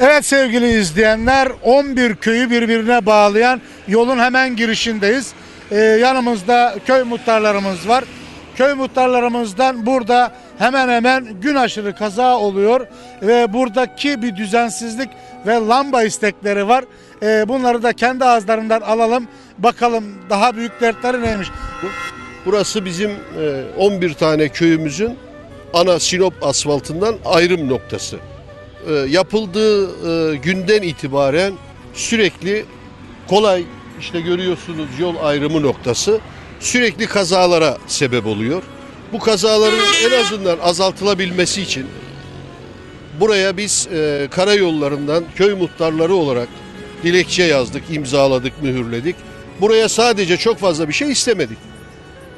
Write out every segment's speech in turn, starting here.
Evet sevgili izleyenler 11 köyü birbirine bağlayan yolun hemen girişindeyiz. Ee, yanımızda köy muhtarlarımız var. Köy muhtarlarımızdan burada hemen hemen gün aşırı kaza oluyor ve buradaki bir düzensizlik ve lamba istekleri var. Ee, bunları da kendi ağızlarından alalım bakalım daha büyük dertleri neymiş. Burası bizim e, 11 tane köyümüzün ana Sinop asfaltından ayrım noktası. E, Yapıldığı e, günden itibaren sürekli kolay işte görüyorsunuz yol ayrımı noktası sürekli kazalara sebep oluyor. Bu kazaların en azından azaltılabilmesi için buraya biz e, karayollarından köy muhtarları olarak dilekçe yazdık, imzaladık, mühürledik. Buraya sadece çok fazla bir şey istemedik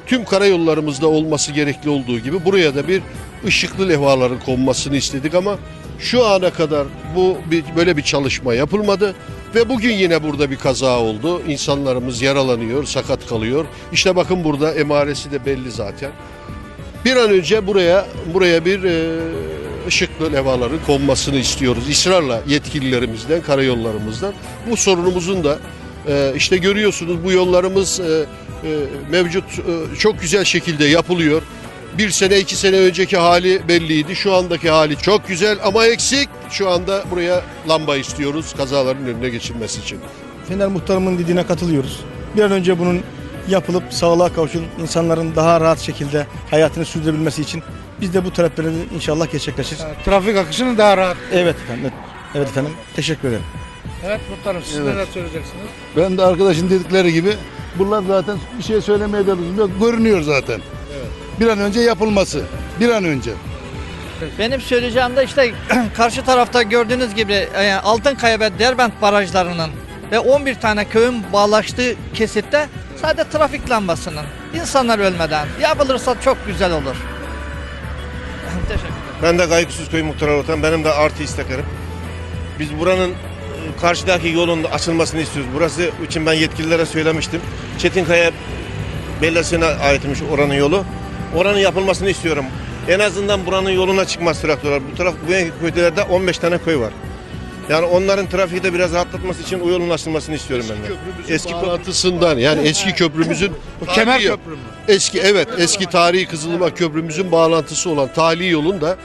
tüm karayollarımızda olması gerekli olduğu gibi buraya da bir ışıklı levhaların konmasını istedik ama şu ana kadar bu bir, böyle bir çalışma yapılmadı ve bugün yine burada bir kaza oldu. İnsanlarımız yaralanıyor, sakat kalıyor. İşte bakın burada emaresi de belli zaten. Bir an önce buraya buraya bir e, ışıklı levhaların konmasını istiyoruz. İsrarla yetkililerimizden, karayollarımızdan. Bu sorunumuzun da e, işte görüyorsunuz bu yollarımız e, e, mevcut e, çok güzel şekilde yapılıyor. Bir sene iki sene önceki hali belliydi. Şu andaki hali çok güzel ama eksik. Şu anda buraya lamba istiyoruz kazaların önüne geçilmesi için. Fener muhtarımın dediğine katılıyoruz. Bir an önce bunun yapılıp sağlığa kavuşun insanların daha rahat şekilde hayatını sürdürebilmesi için biz de bu talepleri inşallah gerçekleşir. Trafik akışını daha rahat. Evet efendim. Evet efendim. Teşekkür ederim. Evet muhtarım siz Evet. neler söyleyeceksiniz? Ben de arkadaşın dedikleri gibi bunlar zaten bir şey söylemeye de lüzum yok. Görünüyor zaten. Bir an önce yapılması. Bir an önce. Benim söyleyeceğim de işte karşı tarafta gördüğünüz gibi e, Altınkaya ve Derbent barajlarının ve 11 tane köyün bağlaştığı kesitte sadece trafik lambasının insanlar ölmeden yapılırsa çok güzel olur. Teşekkür ederim. Ben de Kayıksız Köy Muhtarı Ortam. Benim de artı istekerim. Biz buranın e, karşıdaki yolun açılmasını istiyoruz. Burası için ben yetkililere söylemiştim. Çetinkaya beldesine aitmiş oranın yolu. Oranın yapılmasını istiyorum. En azından buranın yoluna çıkmaz traktörler. Bu taraf bu köylerde 15 tane köy var. Yani onların trafiği de biraz rahatlatması için o yolun açılmasını istiyorum ben de. Köprümüzün Eski bağlantısından yani eski köprümüzün kemer köprü mü? Eski evet eski tarihi Kızılırmak köprümüzün bağlantısı olan tali yolun da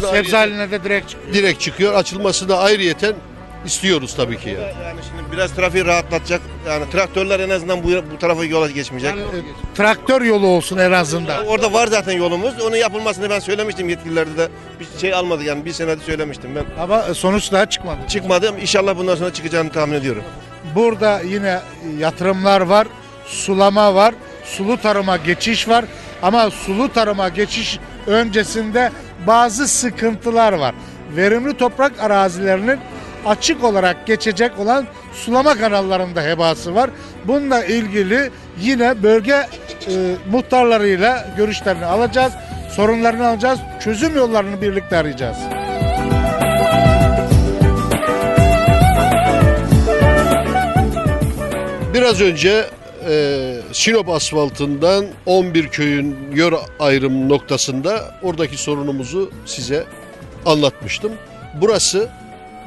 Sebze ayrıyeten- haline de direkt çıkıyor. direkt çıkıyor. Açılmasını ayrıyeten istiyoruz tabii ki yani. Yani şimdi biraz trafiği rahatlatacak. Yani traktörler en azından bu, bu tarafa yola geçmeyecek. Yani, e, traktör yolu olsun en azından. Orada var zaten yolumuz. Onun yapılmasını ben söylemiştim yetkililerde de. Bir şey almadık yani bir senede söylemiştim ben. Ama e, sonuç daha çıkmadı. Çıkmadım. İnşallah bundan sonra çıkacağını tahmin ediyorum. Burada yine yatırımlar var, sulama var, sulu tarıma geçiş var. Ama sulu tarıma geçiş öncesinde bazı sıkıntılar var. Verimli toprak arazilerinin açık olarak geçecek olan sulama kanallarında hebası var. Bununla ilgili yine bölge e, muhtarlarıyla görüşlerini alacağız, sorunlarını alacağız, çözüm yollarını birlikte arayacağız. Biraz önce e, Sinop asfaltından 11 köyün yör ayrım noktasında oradaki sorunumuzu size anlatmıştım. Burası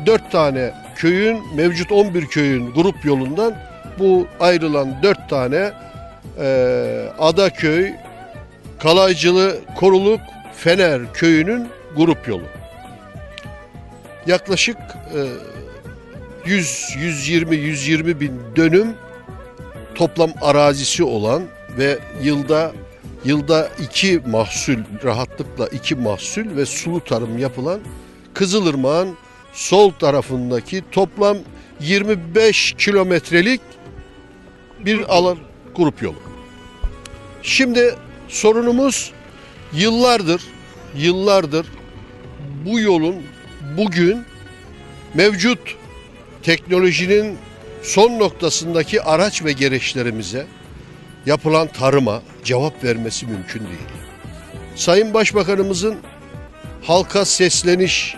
4 tane köyün mevcut 11 köyün grup yolundan bu ayrılan 4 tane e, Adaköy, Kalaycılı, Koruluk, Fener köyünün grup yolu. Yaklaşık e, 100, 120, 120 bin dönüm toplam arazisi olan ve yılda yılda iki mahsul rahatlıkla iki mahsul ve sulu tarım yapılan Kızılırmak'ın sol tarafındaki toplam 25 kilometrelik bir alan grup yolu. Şimdi sorunumuz yıllardır yıllardır bu yolun bugün mevcut teknolojinin son noktasındaki araç ve gereçlerimize yapılan tarıma cevap vermesi mümkün değil. Sayın Başbakanımızın halka sesleniş,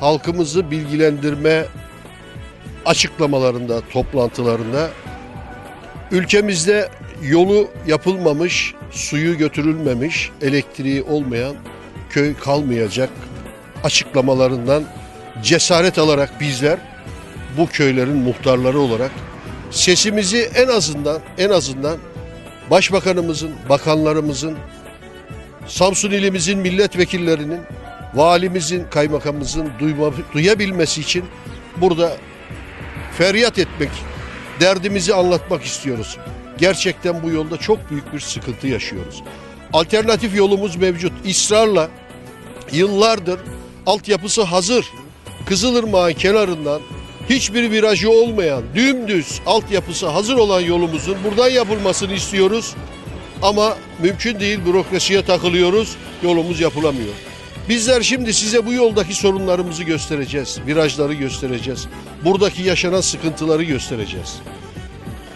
halkımızı bilgilendirme açıklamalarında, toplantılarında ülkemizde yolu yapılmamış, suyu götürülmemiş, elektriği olmayan köy kalmayacak açıklamalarından cesaret alarak bizler bu köylerin muhtarları olarak sesimizi en azından en azından başbakanımızın, bakanlarımızın, Samsun ilimizin milletvekillerinin, valimizin, kaymakamımızın duyma, duyabilmesi için burada feryat etmek, derdimizi anlatmak istiyoruz. Gerçekten bu yolda çok büyük bir sıkıntı yaşıyoruz. Alternatif yolumuz mevcut. İsrarla yıllardır altyapısı hazır. Kızılırmak'ın kenarından hiçbir virajı olmayan dümdüz altyapısı hazır olan yolumuzun buradan yapılmasını istiyoruz. Ama mümkün değil bürokrasiye takılıyoruz. Yolumuz yapılamıyor. Bizler şimdi size bu yoldaki sorunlarımızı göstereceğiz. Virajları göstereceğiz. Buradaki yaşanan sıkıntıları göstereceğiz.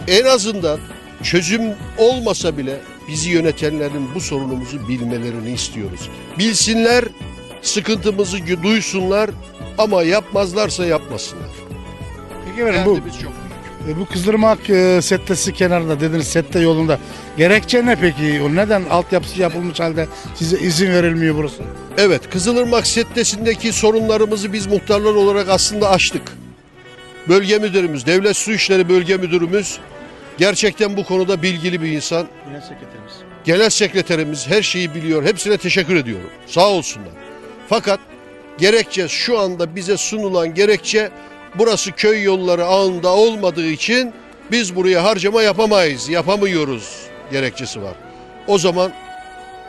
En azından çözüm olmasa bile bizi yönetenlerin bu sorunumuzu bilmelerini istiyoruz. Bilsinler, sıkıntımızı duysunlar ama yapmazlarsa yapmasınlar. Peki efendim bu, büyük. E, bu Kızdırmak e, settesi kenarında dediniz sette yolunda. Gerekçe ne peki? O neden altyapısı yapılmış halde size izin verilmiyor burası? Evet, Kızılırmak Settesi'ndeki sorunlarımızı biz muhtarlar olarak aslında aştık. Bölge müdürümüz, Devlet Su İşleri Bölge Müdürümüz gerçekten bu konuda bilgili bir insan. Genel sekreterimiz. Genel sekreterimiz her şeyi biliyor. Hepsine teşekkür ediyorum. Sağ olsunlar. Fakat gerekçe şu anda bize sunulan gerekçe burası köy yolları ağında olmadığı için biz buraya harcama yapamayız, yapamıyoruz gerekçesi var. O zaman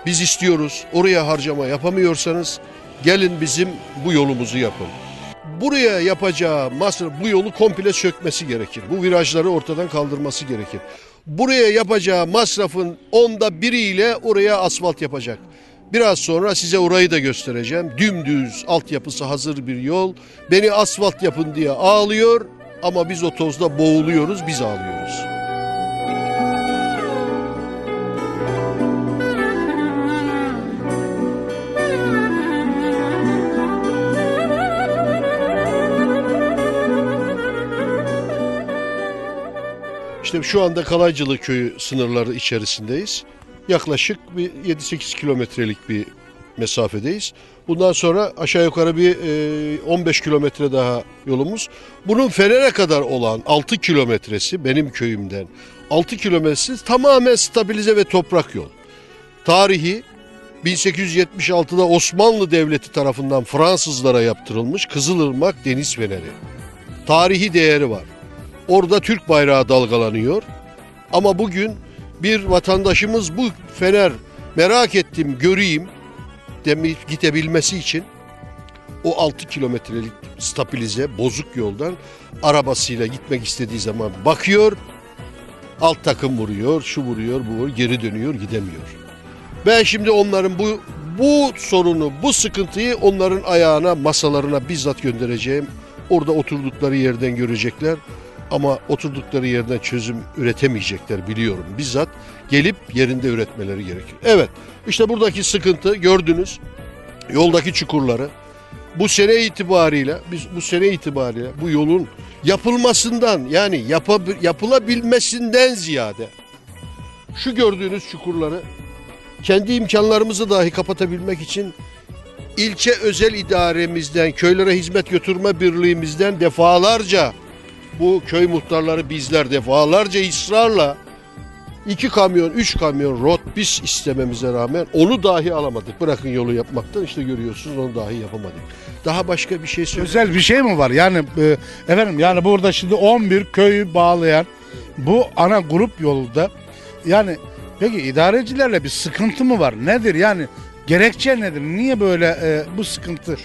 biz istiyoruz oraya harcama yapamıyorsanız gelin bizim bu yolumuzu yapın. Buraya yapacağı masraf bu yolu komple sökmesi gerekir. Bu virajları ortadan kaldırması gerekir. Buraya yapacağı masrafın onda biriyle oraya asfalt yapacak. Biraz sonra size orayı da göstereceğim. Dümdüz altyapısı hazır bir yol. Beni asfalt yapın diye ağlıyor ama biz o tozda boğuluyoruz, biz ağlıyoruz. İşte şu anda Kalaycılı köyü sınırları içerisindeyiz. Yaklaşık bir 7-8 kilometrelik bir mesafedeyiz. Bundan sonra aşağı yukarı bir e, 15 kilometre daha yolumuz. Bunun Fener'e kadar olan 6 kilometresi benim köyümden 6 kilometresi tamamen stabilize ve toprak yol. Tarihi 1876'da Osmanlı Devleti tarafından Fransızlara yaptırılmış Kızılırmak Deniz Feneri. Tarihi değeri var. Orada Türk bayrağı dalgalanıyor. Ama bugün bir vatandaşımız bu fener merak ettim göreyim demeyip gidebilmesi için o 6 kilometrelik stabilize bozuk yoldan arabasıyla gitmek istediği zaman bakıyor alt takım vuruyor, şu vuruyor, bu vuruyor, geri dönüyor, gidemiyor. Ben şimdi onların bu bu sorunu, bu sıkıntıyı onların ayağına, masalarına bizzat göndereceğim. Orada oturdukları yerden görecekler ama oturdukları yerden çözüm üretemeyecekler biliyorum. Bizzat gelip yerinde üretmeleri gerekir. Evet, işte buradaki sıkıntı gördünüz. Yoldaki çukurları. Bu sene itibariyle, biz bu sene itibariyle bu yolun yapılmasından yani yapab- yapılabilmesinden ziyade şu gördüğünüz çukurları kendi imkanlarımızı dahi kapatabilmek için ilçe özel idaremizden, köylere hizmet götürme birliğimizden defalarca bu köy muhtarları bizler defalarca ısrarla iki kamyon, üç kamyon rotbis istememize rağmen onu dahi alamadık. Bırakın yolu yapmaktan işte görüyorsunuz onu dahi yapamadık. Daha başka bir şey söyle. Özel bir şey mi var? Yani e, efendim yani burada şimdi 11 köyü bağlayan bu ana grup yolda yani peki idarecilerle bir sıkıntı mı var? Nedir yani? Gerekçe nedir? Niye böyle e, bu sıkıntı?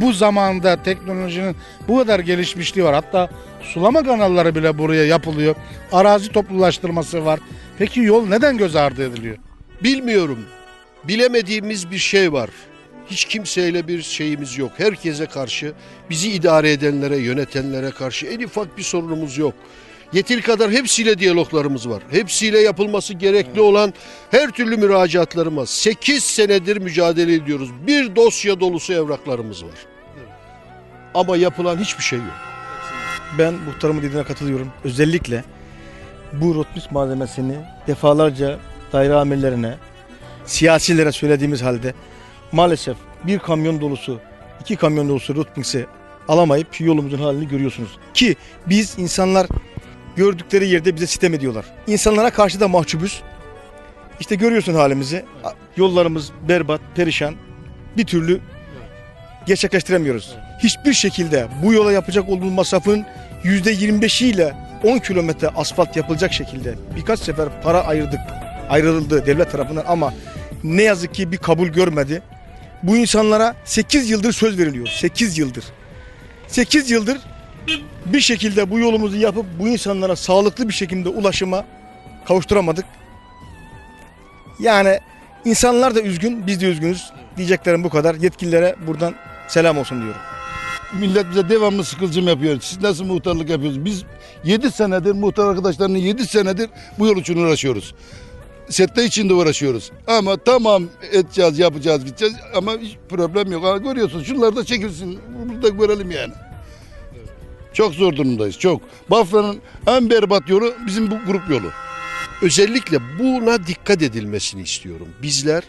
Bu zamanda teknolojinin bu kadar gelişmişliği var. Hatta sulama kanalları bile buraya yapılıyor. Arazi toplulaştırması var. Peki yol neden göz ardı ediliyor? Bilmiyorum. Bilemediğimiz bir şey var. Hiç kimseyle bir şeyimiz yok. Herkese karşı, bizi idare edenlere, yönetenlere karşı en ufak bir sorunumuz yok. Yetil kadar hepsiyle diyaloglarımız var. Hepsiyle yapılması gerekli olan her türlü müracaatlarımız. 8 senedir mücadele ediyoruz. Bir dosya dolusu evraklarımız var. Ama yapılan hiçbir şey yok. Ben muhtarımın dediğine katılıyorum. Özellikle bu rotmis malzemesini defalarca daire amirlerine, siyasilere söylediğimiz halde maalesef bir kamyon dolusu, iki kamyon dolusu rotmisi alamayıp yolumuzun halini görüyorsunuz. Ki biz insanlar gördükleri yerde bize sitem ediyorlar. İnsanlara karşı da mahcubuz. İşte görüyorsun halimizi. Yollarımız berbat, perişan. Bir türlü gerçekleştiremiyoruz. Hiçbir şekilde bu yola yapacak olduğumuz masrafın %25'i ile 10 kilometre asfalt yapılacak şekilde birkaç sefer para ayırdık, ayrıldı devlet tarafından ama ne yazık ki bir kabul görmedi. Bu insanlara 8 yıldır söz veriliyor. 8 yıldır. 8 yıldır bir şekilde bu yolumuzu yapıp bu insanlara sağlıklı bir şekilde ulaşıma kavuşturamadık. Yani insanlar da üzgün, biz de üzgünüz. Diyeceklerim bu kadar. Yetkililere buradan selam olsun diyorum. Millet bize devamlı sıkılcım yapıyor. Siz nasıl muhtarlık yapıyorsunuz? Biz 7 senedir muhtar arkadaşlarla 7 senedir bu yol için uğraşıyoruz. Sette içinde uğraşıyoruz. Ama tamam edeceğiz, yapacağız, gideceğiz ama hiç problem yok. Ha, görüyorsun şunlar da çekilsin. Burada görelim yani. Çok zor durumdayız, çok. Bafra'nın en berbat yolu bizim bu grup yolu. Özellikle buna dikkat edilmesini istiyorum. Bizler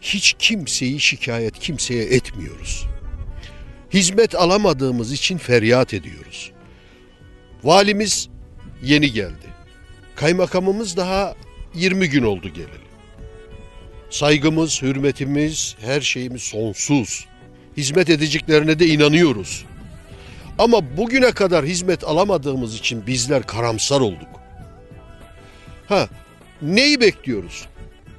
hiç kimseyi şikayet kimseye etmiyoruz. Hizmet alamadığımız için feryat ediyoruz. Valimiz yeni geldi. Kaymakamımız daha 20 gün oldu geleli. Saygımız, hürmetimiz, her şeyimiz sonsuz. Hizmet edeceklerine de inanıyoruz. Ama bugüne kadar hizmet alamadığımız için bizler karamsar olduk. Ha, neyi bekliyoruz?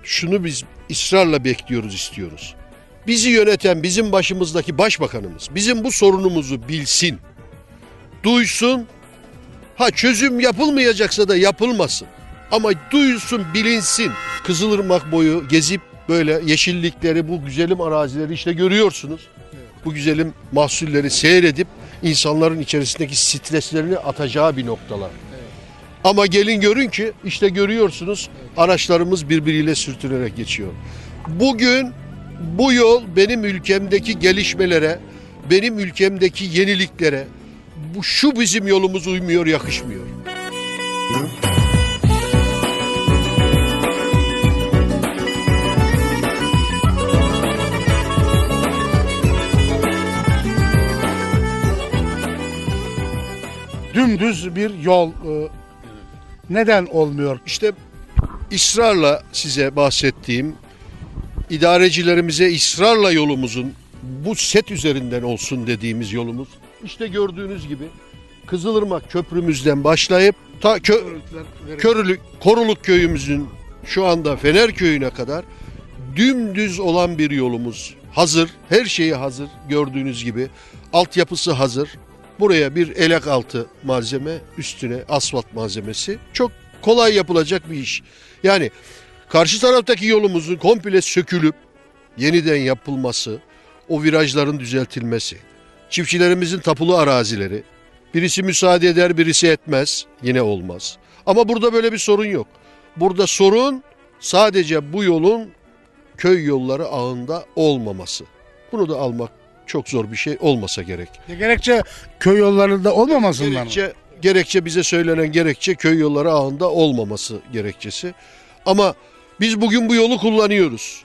Şunu biz ısrarla bekliyoruz, istiyoruz. Bizi yöneten bizim başımızdaki başbakanımız bizim bu sorunumuzu bilsin. Duysun. Ha çözüm yapılmayacaksa da yapılmasın. Ama duysun, bilinsin. Kızılırmak boyu gezip böyle yeşillikleri, bu güzelim arazileri işte görüyorsunuz. Bu güzelim mahsulleri seyredip insanların içerisindeki streslerini atacağı bir noktalar. Ama gelin görün ki işte görüyorsunuz araçlarımız birbiriyle sürtünerek geçiyor. Bugün bu yol benim ülkemdeki gelişmelere, benim ülkemdeki yeniliklere, bu şu bizim yolumuz uymuyor, yakışmıyor. Dümdüz bir yol e, neden olmuyor? İşte ısrarla size bahsettiğim idarecilerimize ısrarla yolumuzun bu set üzerinden olsun dediğimiz yolumuz. İşte gördüğünüz gibi Kızılırmak köprümüzden başlayıp ta kö, Körülük, Koruluk köyümüzün şu anda Fener köyüne kadar dümdüz olan bir yolumuz. Hazır, her şeyi hazır gördüğünüz gibi. Altyapısı hazır. Buraya bir elek altı malzeme, üstüne asfalt malzemesi. Çok kolay yapılacak bir iş. Yani karşı taraftaki yolumuzun komple sökülüp yeniden yapılması, o virajların düzeltilmesi, çiftçilerimizin tapulu arazileri, birisi müsaade eder, birisi etmez, yine olmaz. Ama burada böyle bir sorun yok. Burada sorun sadece bu yolun köy yolları ağında olmaması. Bunu da almak çok zor bir şey olmasa gerek. Gerekçe köy yollarında olmamasından mı? Gerekçe, gerekçe bize söylenen gerekçe köy yolları ağında olmaması gerekçesi. Ama biz bugün bu yolu kullanıyoruz.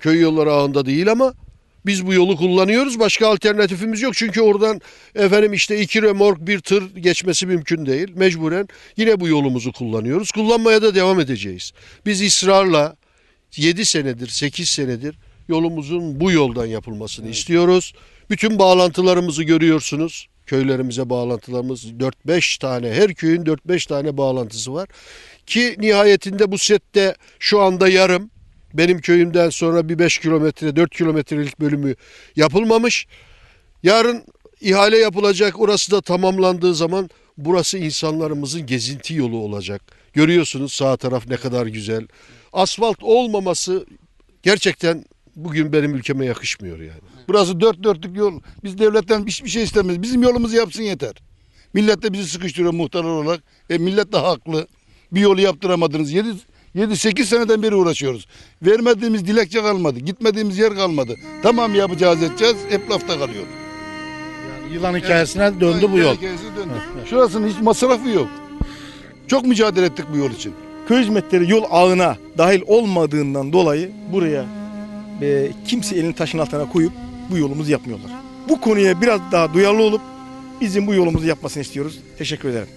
Köy yolları ağında değil ama biz bu yolu kullanıyoruz. Başka alternatifimiz yok. Çünkü oradan efendim işte iki remork bir tır geçmesi mümkün değil. Mecburen yine bu yolumuzu kullanıyoruz. Kullanmaya da devam edeceğiz. Biz ısrarla 7 senedir 8 senedir yolumuzun bu yoldan yapılmasını istiyoruz. Bütün bağlantılarımızı görüyorsunuz. Köylerimize bağlantılarımız 4-5 tane her köyün 4-5 tane bağlantısı var. Ki nihayetinde bu sette şu anda yarım. Benim köyümden sonra bir 5 kilometre 4 kilometrelik bölümü yapılmamış. Yarın ihale yapılacak. Orası da tamamlandığı zaman burası insanlarımızın gezinti yolu olacak. Görüyorsunuz sağ taraf ne kadar güzel. Asfalt olmaması gerçekten bugün benim ülkeme yakışmıyor yani. Burası dört dörtlük yol. Biz devletten hiçbir şey istemiyoruz. Bizim yolumuzu yapsın yeter. Millet de bizi sıkıştırıyor muhtar olarak. E millet de haklı. Bir yolu yaptıramadınız. 7 7-8 seneden beri uğraşıyoruz. Vermediğimiz dilekçe kalmadı. Gitmediğimiz yer kalmadı. Tamam yapacağız edeceğiz. Hep lafta kalıyor. Yılan hikayesine döndü bu yol. Herkesi döndü. Şurasının hiç masrafı yok. Çok mücadele ettik bu yol için. Köy hizmetleri yol ağına dahil olmadığından dolayı buraya e, kimse elini taşın altına koyup bu yolumuzu yapmıyorlar. bu konuya biraz daha duyarlı olup bizim bu yolumuzu yapmasını istiyoruz. Teşekkür ederim.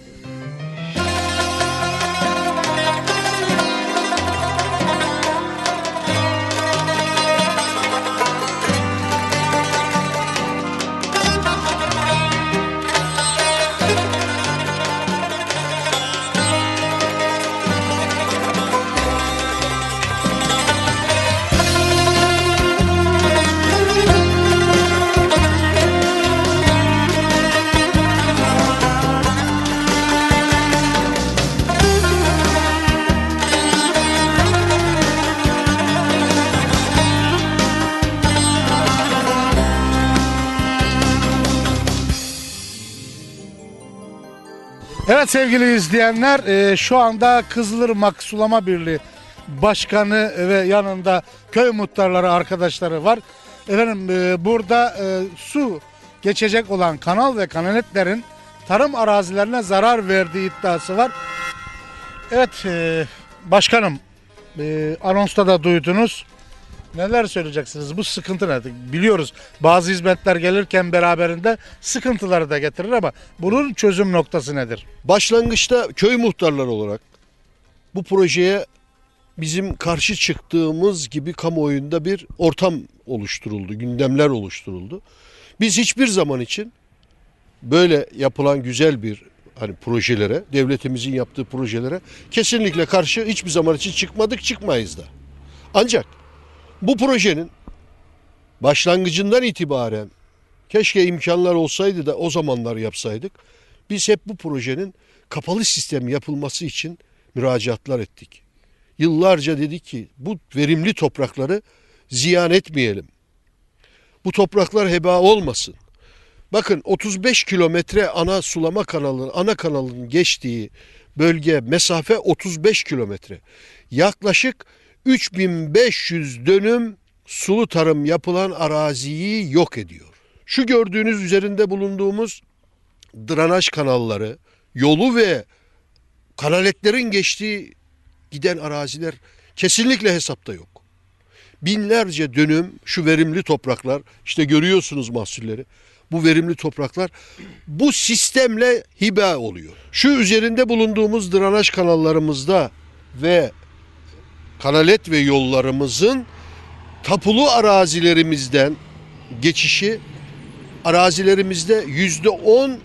Sevgili izleyenler e, şu anda Kızılırmak Sulama Birliği Başkanı ve yanında köy muhtarları arkadaşları var. Efendim e, burada e, su geçecek olan kanal ve kanaletlerin tarım arazilerine zarar verdiği iddiası var. Evet e, başkanım e, anonsta da duydunuz. Neler söyleyeceksiniz? Bu sıkıntı nedir? Biliyoruz bazı hizmetler gelirken beraberinde sıkıntıları da getirir ama bunun çözüm noktası nedir? Başlangıçta köy muhtarları olarak bu projeye bizim karşı çıktığımız gibi kamuoyunda bir ortam oluşturuldu, gündemler oluşturuldu. Biz hiçbir zaman için böyle yapılan güzel bir hani projelere, devletimizin yaptığı projelere kesinlikle karşı hiçbir zaman için çıkmadık, çıkmayız da. Ancak bu projenin başlangıcından itibaren keşke imkanlar olsaydı da o zamanlar yapsaydık. Biz hep bu projenin kapalı sistem yapılması için müracaatlar ettik. Yıllarca dedik ki bu verimli toprakları ziyan etmeyelim. Bu topraklar heba olmasın. Bakın 35 kilometre ana sulama kanalının, ana kanalının geçtiği bölge mesafe 35 kilometre. Yaklaşık 3500 dönüm sulu tarım yapılan araziyi yok ediyor. Şu gördüğünüz üzerinde bulunduğumuz drenaj kanalları, yolu ve kanaletlerin geçtiği giden araziler kesinlikle hesapta yok. Binlerce dönüm şu verimli topraklar, işte görüyorsunuz mahsulleri. Bu verimli topraklar bu sistemle hibe oluyor. Şu üzerinde bulunduğumuz drenaj kanallarımızda ve kanalet ve yollarımızın tapulu arazilerimizden geçişi arazilerimizde yüzde on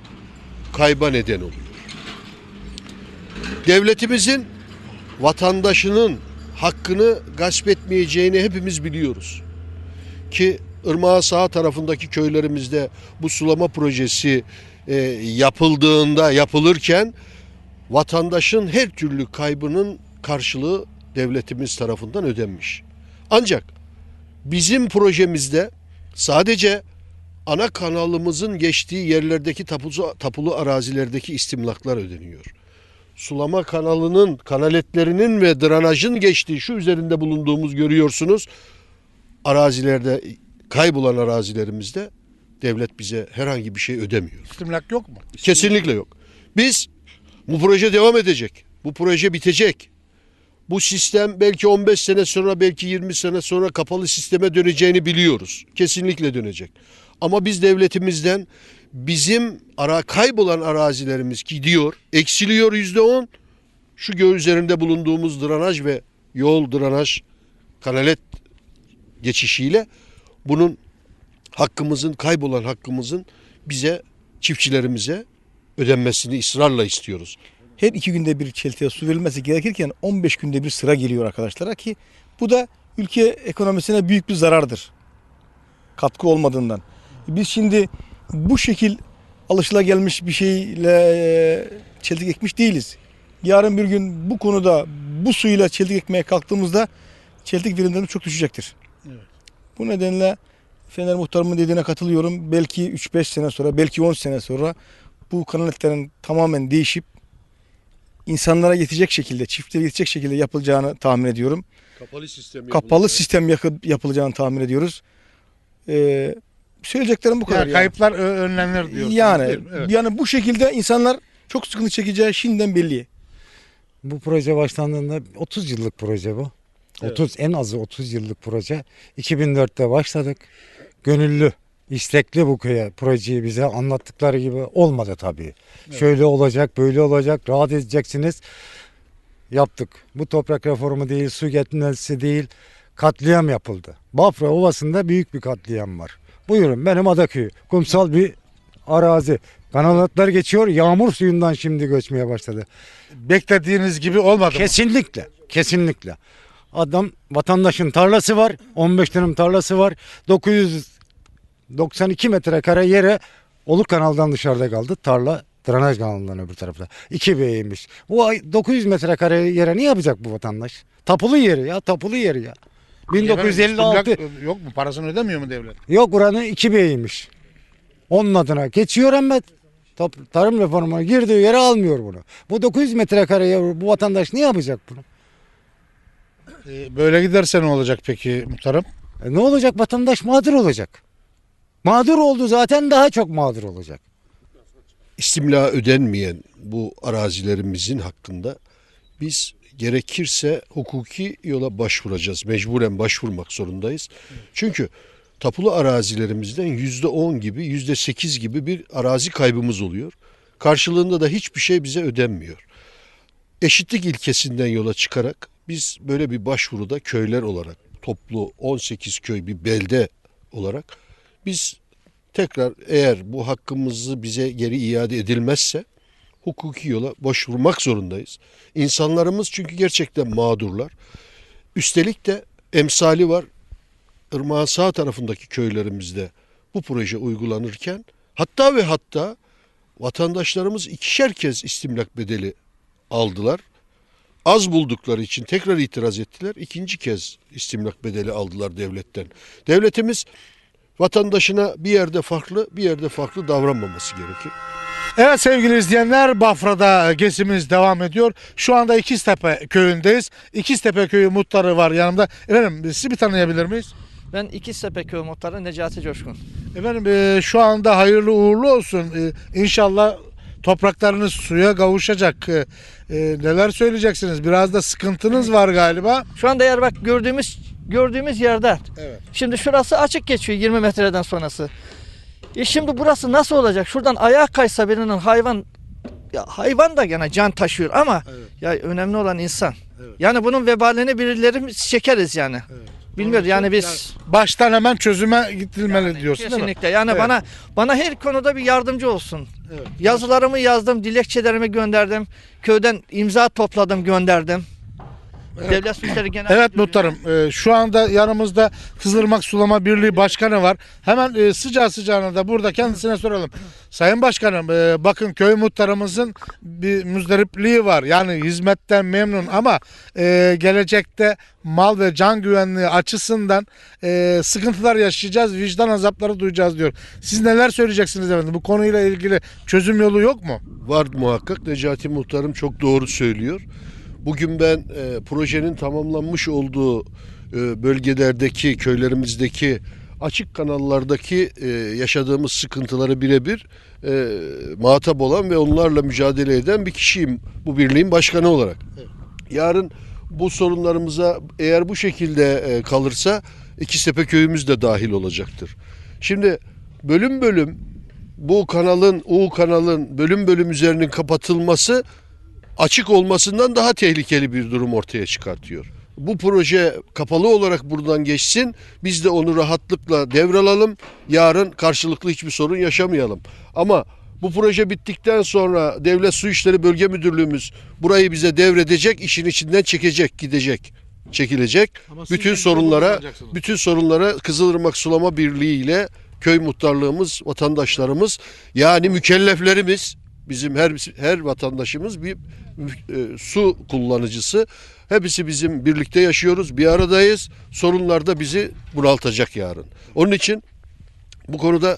kayba neden oluyor. Devletimizin vatandaşının hakkını gasp etmeyeceğini hepimiz biliyoruz. Ki ırmağın sağ tarafındaki köylerimizde bu sulama projesi e, yapıldığında yapılırken vatandaşın her türlü kaybının karşılığı devletimiz tarafından ödenmiş. Ancak bizim projemizde sadece ana kanalımızın geçtiği yerlerdeki tapulu, tapulu arazilerdeki istimlaklar ödeniyor. Sulama kanalının, kanaletlerinin ve drenajın geçtiği şu üzerinde bulunduğumuz görüyorsunuz. Arazilerde, kaybolan arazilerimizde devlet bize herhangi bir şey ödemiyor. İstimlak yok mu? Kesinlikle yok. Biz bu proje devam edecek. Bu proje bitecek. Bu sistem belki 15 sene sonra belki 20 sene sonra kapalı sisteme döneceğini biliyoruz. Kesinlikle dönecek. Ama biz devletimizden bizim ara kaybolan arazilerimiz gidiyor, eksiliyor yüzde on. Şu göğü üzerinde bulunduğumuz drenaj ve yol drenaj kanalet geçişiyle bunun hakkımızın kaybolan hakkımızın bize çiftçilerimize ödenmesini ısrarla istiyoruz. Her iki günde bir çeltiye su verilmesi gerekirken 15 günde bir sıra geliyor arkadaşlara ki bu da ülke ekonomisine büyük bir zarardır. Katkı olmadığından. Biz şimdi bu şekil alışılagelmiş bir şeyle e, çeltik ekmiş değiliz. Yarın bir gün bu konuda bu suyla çeltik ekmeye kalktığımızda çeltik verimleri çok düşecektir. Bu nedenle Fener Muhtarımın dediğine katılıyorum. Belki 3-5 sene sonra, belki 10 sene sonra bu kanaletlerin tamamen değişip insanlara yetecek şekilde, çiftlere yetecek şekilde yapılacağını tahmin ediyorum. Kapalı sistem Kapalı sistem yakı- yapılacağını tahmin ediyoruz. Ee, söyleyeceklerim bu kadar. Yani kayıplar ö- önlenir diyorsunuz. yani, değil mi? Evet. yani bu şekilde insanlar çok sıkıntı çekeceği şimdiden belli. Bu proje başlandığında 30 yıllık proje bu. 30 en azı 30 yıllık proje. 2004'te başladık. Gönüllü istekli bu köye projeyi bize anlattıkları gibi olmadı tabii. Şöyle olacak, böyle olacak, rahat edeceksiniz. Yaptık. Bu toprak reformu değil, su getirmesi değil, katliam yapıldı. Bafra Ovası'nda büyük bir katliam var. Buyurun benim Adaköy. Kumsal bir arazi. Kanalatlar geçiyor, yağmur suyundan şimdi göçmeye başladı. Beklediğiniz gibi olmadı mı? Kesinlikle, kesinlikle. Adam vatandaşın tarlası var, 15 dönüm tarlası var. 992 metrekare yere Oluk kanaldan dışarıda kaldı. Tarla drenaj kanalından öbür tarafta. 2 beymiş. Bu ay 900 metrekare yere ne yapacak bu vatandaş? Tapulu yeri ya, tapulu yeri ya. 1956 İstimlak yok mu? Parasını ödemiyor mu devlet? yok buranın 2 beymiş. Onun adına geçiyor ama top- tarım reformuna girdiği yere almıyor bunu. Bu 900 metrekare yer bu vatandaş ne yapacak bunu? Ee, Böyle giderse ne olacak peki muhtarım? E ne olacak vatandaş mağdur olacak. Mağdur oldu zaten daha çok mağdur olacak. istimla ödenmeyen bu arazilerimizin hakkında biz gerekirse hukuki yola başvuracağız. Mecburen başvurmak zorundayız. Çünkü tapulu arazilerimizden yüzde on gibi, yüzde sekiz gibi bir arazi kaybımız oluyor. Karşılığında da hiçbir şey bize ödenmiyor. Eşitlik ilkesinden yola çıkarak biz böyle bir başvuruda köyler olarak toplu 18 köy bir belde olarak biz tekrar eğer bu hakkımızı bize geri iade edilmezse hukuki yola başvurmak zorundayız. İnsanlarımız çünkü gerçekten mağdurlar. Üstelik de emsali var. Irmağın sağ tarafındaki köylerimizde bu proje uygulanırken hatta ve hatta vatandaşlarımız ikişer kez istimlak bedeli aldılar. Az buldukları için tekrar itiraz ettiler. İkinci kez istimlak bedeli aldılar devletten. Devletimiz vatandaşına bir yerde farklı, bir yerde farklı davranmaması gerekir. Evet sevgili izleyenler Bafra'da gezimiz devam ediyor. Şu anda İkiztepe köyündeyiz. İkiztepe köyü muhtarı var yanımda. Efendim sizi bir tanıyabilir miyiz? Ben İkiztepe Köy Muhtarı Necati Coşkun. Efendim e, şu anda hayırlı uğurlu olsun. E, İnşallah topraklarınız suya kavuşacak. E, e, neler söyleyeceksiniz? Biraz da sıkıntınız var galiba. Şu anda eğer bak gördüğümüz gördüğümüz yerde. Evet. Şimdi şurası açık geçiyor 20 metreden sonrası. E şimdi burası nasıl olacak? Şuradan ayağa kaysa birinin hayvan ya hayvan da gene can taşıyor ama ya önemli olan insan. Yani bunun vebalini birileri çekeriz yani. Bilmiyoruz yani biz Baştan hemen çözüme gidilmeli diyorsun değil mi? kesinlikle yani Evet. bana bana her konuda bir yardımcı olsun. Evet. Yazılarımı yazdım, dilekçelerimi gönderdim. Köyden imza topladım, gönderdim. Devlet Suçları Genel Evet muhtarım e, şu anda yanımızda Kızılırmak Sulama Birliği Başkanı var. Hemen e, sıcağı sıcağına da burada kendisine soralım. Sayın Başkanım e, bakın köy muhtarımızın bir müzdaripliği var. Yani hizmetten memnun ama e, gelecekte mal ve can güvenliği açısından e, sıkıntılar yaşayacağız, vicdan azapları duyacağız diyor. Siz neler söyleyeceksiniz efendim? Bu konuyla ilgili çözüm yolu yok mu? Var muhakkak. Necati Muhtarım çok doğru söylüyor. Bugün ben e, projenin tamamlanmış olduğu e, bölgelerdeki, köylerimizdeki açık kanallardaki e, yaşadığımız sıkıntıları birebir e, muhatap olan ve onlarla mücadele eden bir kişiyim bu birliğin başkanı olarak. Yarın bu sorunlarımıza eğer bu şekilde e, kalırsa İkiztepe köyümüz de dahil olacaktır. Şimdi bölüm bölüm bu kanalın, U kanalın bölüm bölüm üzerinin kapatılması açık olmasından daha tehlikeli bir durum ortaya çıkartıyor. Bu proje kapalı olarak buradan geçsin. Biz de onu rahatlıkla devralalım. Yarın karşılıklı hiçbir sorun yaşamayalım. Ama bu proje bittikten sonra Devlet Su İşleri Bölge Müdürlüğümüz burayı bize devredecek, işin içinden çekecek, gidecek, çekilecek. Ama bütün sorunlara, bütün sorunlara Kızılırmak Sulama Birliği ile köy muhtarlığımız, vatandaşlarımız yani mükelleflerimiz bizim her her vatandaşımız bir e, su kullanıcısı. Hepsi bizim birlikte yaşıyoruz, bir aradayız. Sorunlar da bizi bunaltacak yarın. Onun için bu konuda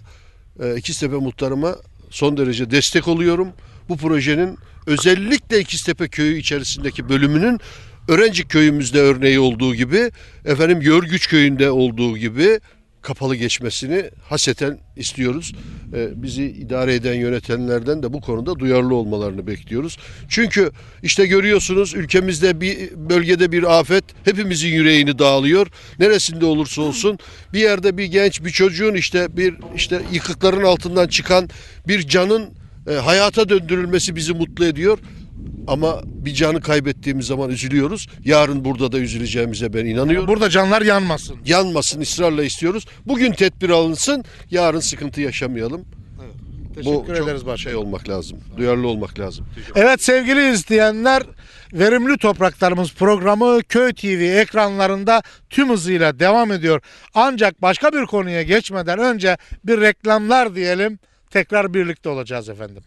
e, İkiztepe muhtarıma son derece destek oluyorum. Bu projenin özellikle İkiztepe köyü içerisindeki bölümünün Öğrenci köyümüzde örneği olduğu gibi, efendim Yörgüç köyünde olduğu gibi kapalı geçmesini haseten istiyoruz. E, bizi idare eden yönetenlerden de bu konuda duyarlı olmalarını bekliyoruz. Çünkü işte görüyorsunuz ülkemizde bir bölgede bir afet hepimizin yüreğini dağılıyor. Neresinde olursa olsun bir yerde bir genç bir çocuğun işte bir işte yıkıkların altından çıkan bir canın e, hayata döndürülmesi bizi mutlu ediyor. Ama bir canı kaybettiğimiz zaman üzülüyoruz. Yarın burada da üzüleceğimize ben inanıyorum. Burada canlar yanmasın. Yanmasın ısrarla istiyoruz. Bugün tedbir alınsın. Yarın sıkıntı yaşamayalım. Bu Teşekkür çok ederiz başkanım. şey olmak lazım. Duyarlı olmak lazım. Evet sevgili izleyenler Verimli Topraklarımız programı Köy TV ekranlarında tüm hızıyla devam ediyor. Ancak başka bir konuya geçmeden önce bir reklamlar diyelim tekrar birlikte olacağız efendim.